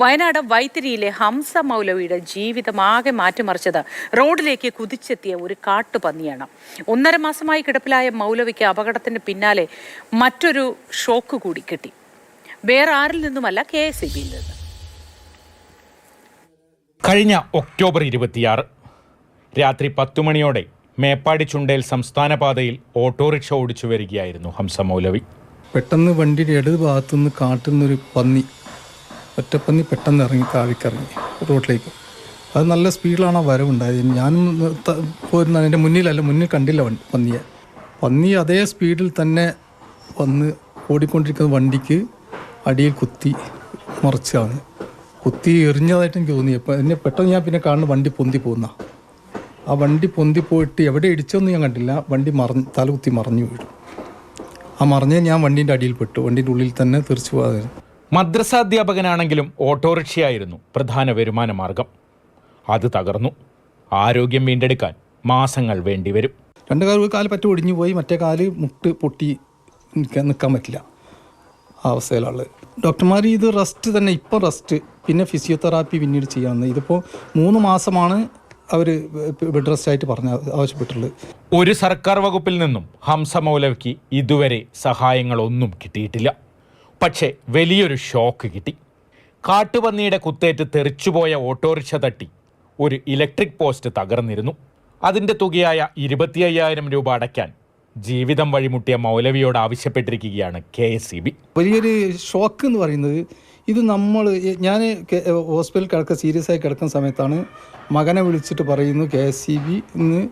വയനാട് വൈത്തിരിയിലെ ഹംസ മൗലവിയുടെ ജീവിതമാകെ മാറ്റിമറിച്ചത് റോഡിലേക്ക് കുതിച്ചെത്തിയ ഒരു കാട്ടുപന്നിയാണ്. ഒന്നര മാസമായി കിടപ്പിലായ മൗലവിക്ക് അപകടത്തിന് പിന്നാലെ മറ്റൊരു ഷോക്ക് കൂടി കിട്ടി. വേറെ ആരിൽ നിന്നുമല്ല കെ എസ് ഇ ബിയിൽ നിന്ന്. കഴിഞ്ഞ ഒക്ടോബർ ഇരുപത്തിയാറ് രാത്രി പത്തു മണിയോടെ മേപ്പാടി ചുണ്ടേൽ സംസ്ഥാന പാതയിൽ ഓട്ടോറിക്ഷ ഓടിച്ചു വരികയായിരുന്നു ഹംസ മൗലവി. പെട്ടെന്ന് വണ്ടിയുടെ ഇടത് ഭാഗത്തുനിന്ന് കാട്ടുന്നൊരു പന്നി ഒറ്റപ്പന്നി പെട്ടെന്ന് ഇറങ്ങി താഴേക്കിറങ്ങി റോഡിലേക്ക് അത് നല്ല സ്പീഡിലാണ് ആ വരവുണ്ടായത്? ഞാനും പോരുന്ന അതിന്റെ മുന്നിലല്ല മുന്നിൽ കണ്ടില്ല വണ്ടി പന്നിയെ. പന്നി അതേ സ്പീഡിൽ തന്നെ വന്ന് ഓടിക്കൊണ്ടിരിക്കുന്ന വണ്ടിക്ക് അടിയിൽ കുത്തി മറിച്ചാണ്. കുത്തി എറിഞ്ഞതായിട്ട് എനിക്ക് തോന്നി. അപ്പം എന്നെ പെട്ടെന്ന് ഞാൻ പിന്നെ കാണുന്ന വണ്ടി പൊന്തി പോകുന്ന ആ വണ്ടി പൊന്തി പോയിട്ട് എവിടെ ഇടിച്ചൊന്നും ഞാൻ കണ്ടില്ല. വണ്ടി മറിഞ്ഞ് തലകുത്തി മറിഞ്ഞു വീഴും ആ മറിഞ്ഞ് ഞാൻ വണ്ടീന്റെ അടിയിൽ പെട്ടു. വണ്ടീന്റെ ഉള്ളിൽ തന്നെ തിരിച്ചു പോകാതെ മദ്രസാധ്യാപകനാണെങ്കിലും ഓട്ടോറിക്ഷയായിരുന്നു പ്രധാന വരുമാന മാർഗം. അത് തകർന്നു. ആരോഗ്യം വീണ്ടെടുക്കാൻ മാസങ്ങൾ വേണ്ടിവരും. രണ്ട് കാൽ കാൽ പറ്റ ഒടിഞ്ഞു പോയി മറ്റേ കാൽ മുട്ട് പൊട്ടി നിൽക്കാൻ പറ്റില്ല അവസ്ഥയിലുള്ളത്. ഡോക്ടർമാർ ഇത് റെസ്റ്റ് തന്നെ ഇപ്പം റെസ്റ്റ് പിന്നെ ഫിസിയോതെറാപ്പി പിന്നീട് ചെയ്യാമെന്ന് ഇതിപ്പോൾ മൂന്ന് മാസമാണ് അവർ ബെഡ് റെസ്റ്റ് ആയിട്ട് പറഞ്ഞ ആവശ്യപ്പെട്ടുള്ളത് ഒരു സർക്കാർ വകുപ്പിൽ നിന്നും ഹംസ മൗലവിക്ക് ഇതുവരെ സഹായങ്ങളൊന്നും കിട്ടിയിട്ടില്ല. പക്ഷേ വലിയൊരു ഷോക്ക് കിട്ടി. കാട്ടുപന്നിയുടെ കുത്തേറ്റ് തെറിച്ചുപോയ ഓട്ടോറിക്ഷ തട്ടി ഒരു ഇലക്ട്രിക് പോസ്റ്റ് തകർന്നിരുന്നു. അതിന്റെ തുകയായ ഇരുപത്തി അയ്യായിരം രൂപ അടയ്ക്കാൻ ജീവിതം വഴിമുട്ടിയ മൗലവിയോട് ആവശ്യപ്പെട്ടിരിക്കുകയാണ് കെ എസ് സി ബി. വലിയൊരു ഷോക്ക് എന്ന് പറയുന്നത് ഇത് നമ്മൾ ഞാൻ ഹോസ്പിറ്റലിൽ കിടക്കുക സീരിയസ് ആയി കിടക്കുന്ന സമയത്താണ് മകനെ വിളിച്ചിട്ട് പറയുന്നു K S C B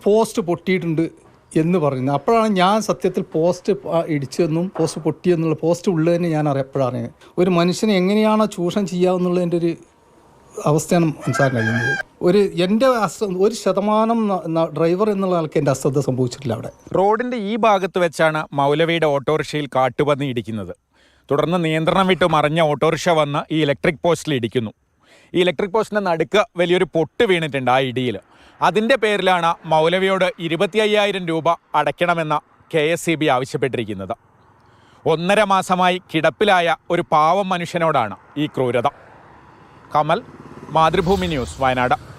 post പൊട്ടിയിട്ടുണ്ട് എന്ന് പറയുന്നു അപ്പോഴാണ് ഞാൻ സത്യത്തിൽ പോസ്റ്റ് ഇടിച്ചെന്നും പോസ്റ്റ് പൊട്ടിയെന്നുള്ള പോസ്റ്റ് ഉള്ളതെന്ന് ഞാൻ അറിയപ്പോഴാണ് ഒരു മനുഷ്യനെ എങ്ങനെയാണോ ചൂഷണം ചെയ്യാവുന്നുള്ളതിന്റെ ഒരു അവസ്ഥയാണ് മനസ്സിലാക്കാൻ കഴിയുന്നത് ഒരു എന്റെ ഒരു ശതമാനം ഡ്രൈവർ എന്നുള്ള ആൾക്ക് എന്റെ അശ്രദ്ധ സംഭവിച്ചിട്ടില്ല അവിടെ. റോഡിന്റെ ഈ ഭാഗത്ത് വെച്ചാണ് മൗലവിയുടെ ഓട്ടോറിക്ഷയിൽ കാട്ടുപന്നി ഇടിക്കുന്നത്. തുടർന്ന് നിയന്ത്രണം വിട്ട് മറിഞ്ഞ ഓട്ടോറിക്ഷ വന്ന് ഈ ഇലക്ട്രിക് പോസ്റ്റിൽ ഇടിക്കുന്നു. ഈ ഇലക്ട്രിക് പോസ്റ്റിന്റെ നടുക്ക് വലിയൊരു പൊട്ട് വീണിട്ടുണ്ട് ആ ഇടിയിൽ. അതിന്റെ പേരിലാണ് മൗലവിയോട് ഇരുപത്തി അയ്യായിരം രൂപ അടയ്ക്കണമെന്ന കെ എസ് സി ബി ആവശ്യപ്പെട്ടിരിക്കുന്നത്. ഒന്നര മാസമായി കിടപ്പിലായ ഒരു പാവം മനുഷ്യനോടാണ് ഈ ക്രൂരത. കമൽ മാതൃഭൂമി ന്യൂസ് വയനാട്.